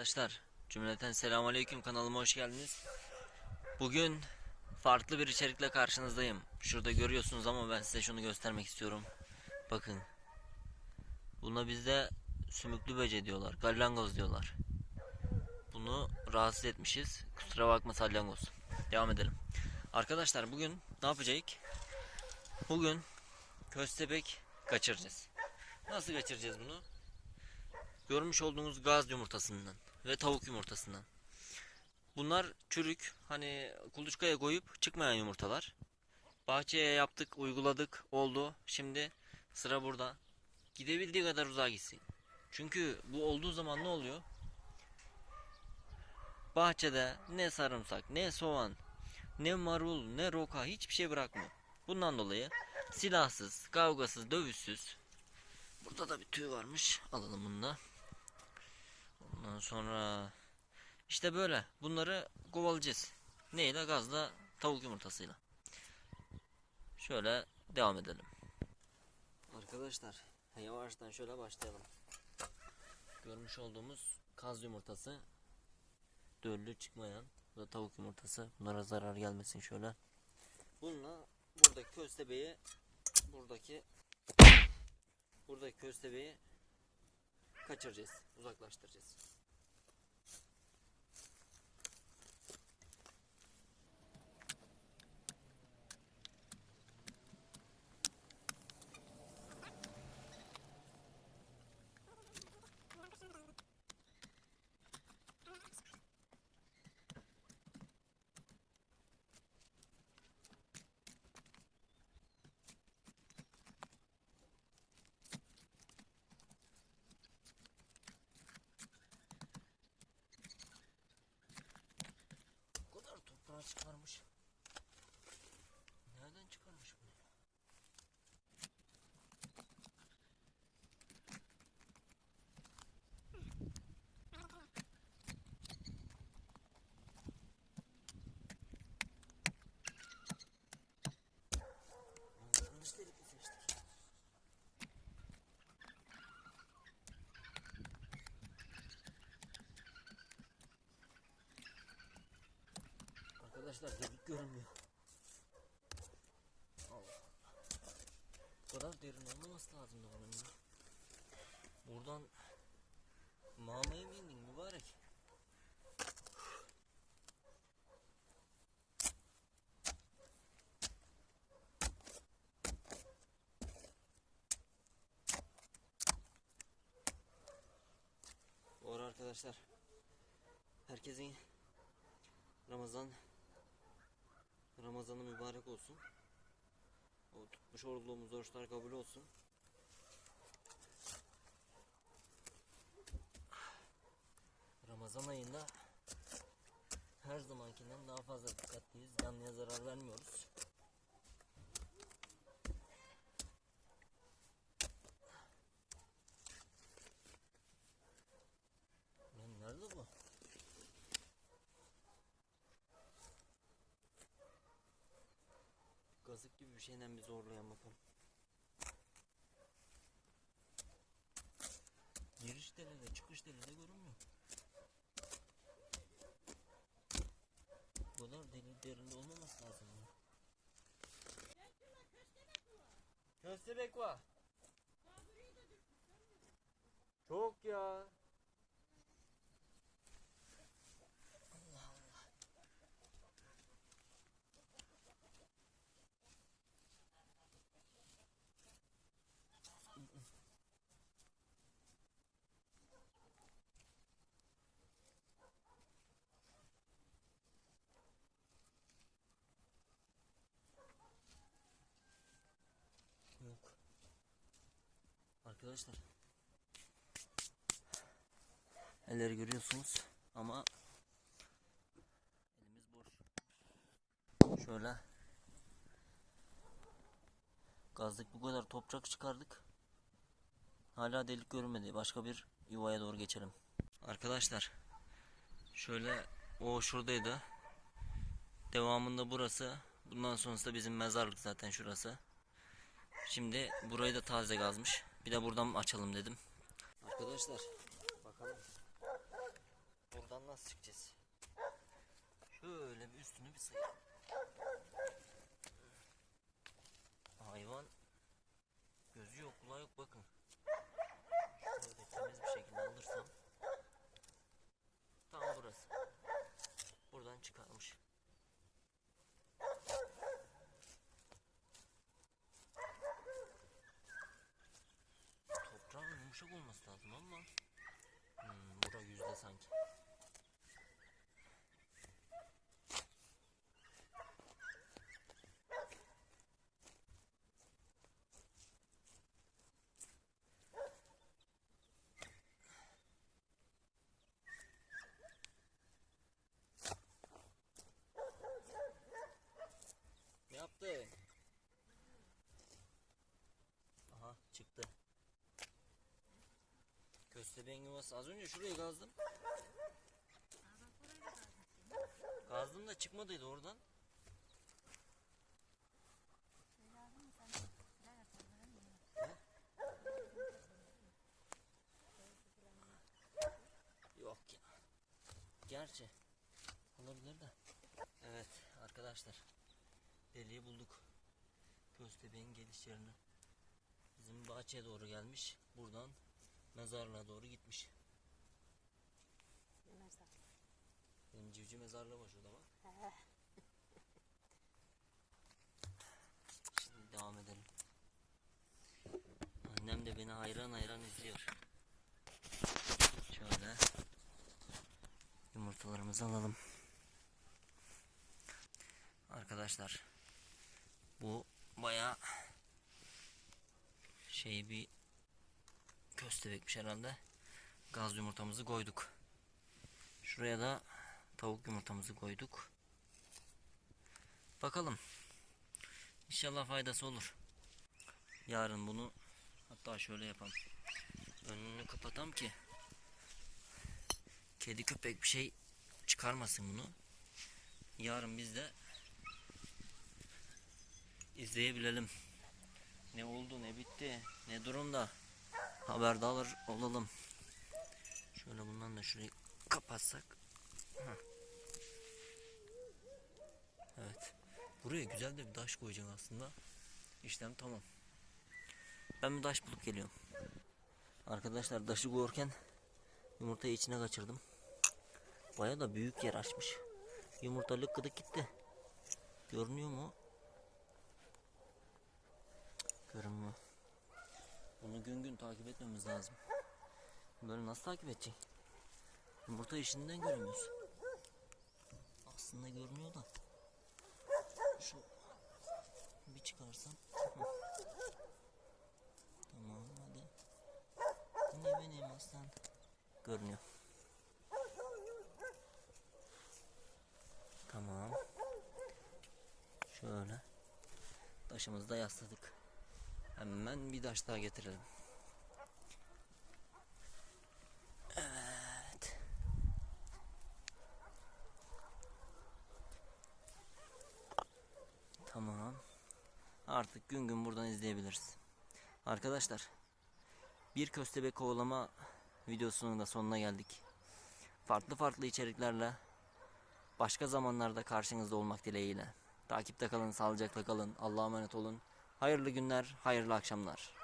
Arkadaşlar cümleten selamünaleyküm kanalıma hoş geldiniz. Bugün farklı bir içerikle karşınızdayım. Şurada görüyorsunuz ama ben size şunu göstermek istiyorum. Bakın. Buna bizde sümüklü böce diyorlar. Gallangoz diyorlar. Bunu rahatsız etmişiz. Kusura bakma salyangoz. Devam edelim. Arkadaşlar bugün ne yapacağız? Bugün köstebek kaçıracağız. Nasıl kaçıracağız bunu? Görmüş olduğunuz gaz yumurtasından ve tavuk yumurtasından. Bunlar çürük, hani kuluçkaya koyup çıkmayan yumurtalar. Bahçeye yaptık, uyguladık, oldu. Şimdi sıra burada. Gidebildiği kadar uzağa gitsin. Çünkü bu olduğu zaman ne oluyor? Bahçede ne sarımsak, ne soğan, ne marul, ne roka hiçbir şey bırakmıyor. Bundan dolayı silahsız, kavgasız, dövüşsüz. Burada da bir tüy varmış. Alalım bunu da. Ondan sonra işte böyle bunları kovalayacağız. Neyle? Gazla tavuk yumurtasıyla. Şöyle devam edelim. Arkadaşlar yavaştan şöyle başlayalım. Görmüş olduğumuz kaz yumurtası. Döllü çıkmayan. Bu da tavuk yumurtası. Bunlara zarar gelmesin şöyle. Bununla buradaki köstebeği buradaki buradaki köstebeği kaçıracağız. Uzaklaştıracağız. O kadar toprağı çıkarmış. Nereden çıkarmış bunu? ya? Lan Yanlış delik mi seçtik? Arkadaşlar delik görünmüyor. Allah. Bu kadar derin olmaması lazımdı bunun ya. Buradan mağmaya mı indin mübarek? Ara arkadaşlar herkesin Ramazan Ramazanı mübarek olsun. O tutmuş olduğumuz oruçlar kabul olsun. Ramazan ayında her zamankinden daha fazla dikkatliyiz. Canlıya zarar vermiyoruz. Bir şeyden bir zorlayan bakalım. Giriş delede, çıkış delede görünmüyor. Bu kadar deli derinde olmaması lazım. Köstebek var. Çok ya. Yok. Arkadaşlar. Elleri görüyorsunuz ama elimiz boş. Şöyle gazlık bu kadar toprak çıkardık. Hala delik görünmedi. Başka bir yuvaya doğru geçelim. Arkadaşlar şöyle o şuradaydı. Devamında burası. Bundan sonrası da bizim mezarlık zaten şurası. Şimdi burayı da taze gazmış. Bir de buradan açalım dedim. Arkadaşlar bakalım. nasıl çıkacağız? Şöyle bir üstünü bir sayalım. Yuvası. Az önce şurayı kazdım. Kazdım da çıkmadıydı oradan. Yok ya. Gerçi olabilir de. Evet arkadaşlar. Deliği bulduk. Köstebeğin geliş yerini. Bizim bahçeye doğru gelmiş. Buradan mezarlığa doğru gitmiş. Benim civciv mezarlığı var şurada bak. Şimdi devam edelim. Annem de beni hayran hayran izliyor. Şöyle yumurtalarımızı alalım. Arkadaşlar bu baya şey bir köstebekmiş herhalde. Gaz yumurtamızı koyduk. Şuraya da tavuk yumurtamızı koyduk. Bakalım. İnşallah faydası olur. Yarın bunu hatta şöyle yapalım. Önünü kapatam ki kedi köpek bir şey çıkarmasın bunu. Yarın biz de izleyebilelim. Ne oldu, ne bitti, ne durumda haberdar olalım. Şöyle bundan da şurayı kapatsak. Heh. Evet. Buraya güzel de bir taş koyacağım aslında. İşlem tamam. Ben bir taş bulup geliyorum. Arkadaşlar taşı koyarken yumurtayı içine kaçırdım. Baya da büyük yer açmış. Yumurta lıkkıdık gitti. Görünüyor mu? Görünmüyor. Bunu gün gün takip etmemiz lazım. Böyle nasıl takip edecek? Yumurta işinden göremiyoruz. Aslında görünüyor da. Şu bir çıkarsam. Tamam hadi. Ne benim aslan? Görünüyor. Tamam. Şöyle. Taşımızı da yasladık. Hemen bir taş daha getirelim. Evet. Tamam. Artık gün gün buradan izleyebiliriz. Arkadaşlar bir köstebek kovalama videosunun da sonuna geldik. Farklı farklı içeriklerle başka zamanlarda karşınızda olmak dileğiyle. Takipte kalın, sağlıcakla kalın. Allah'a emanet olun. Hayırlı günler, hayırlı akşamlar.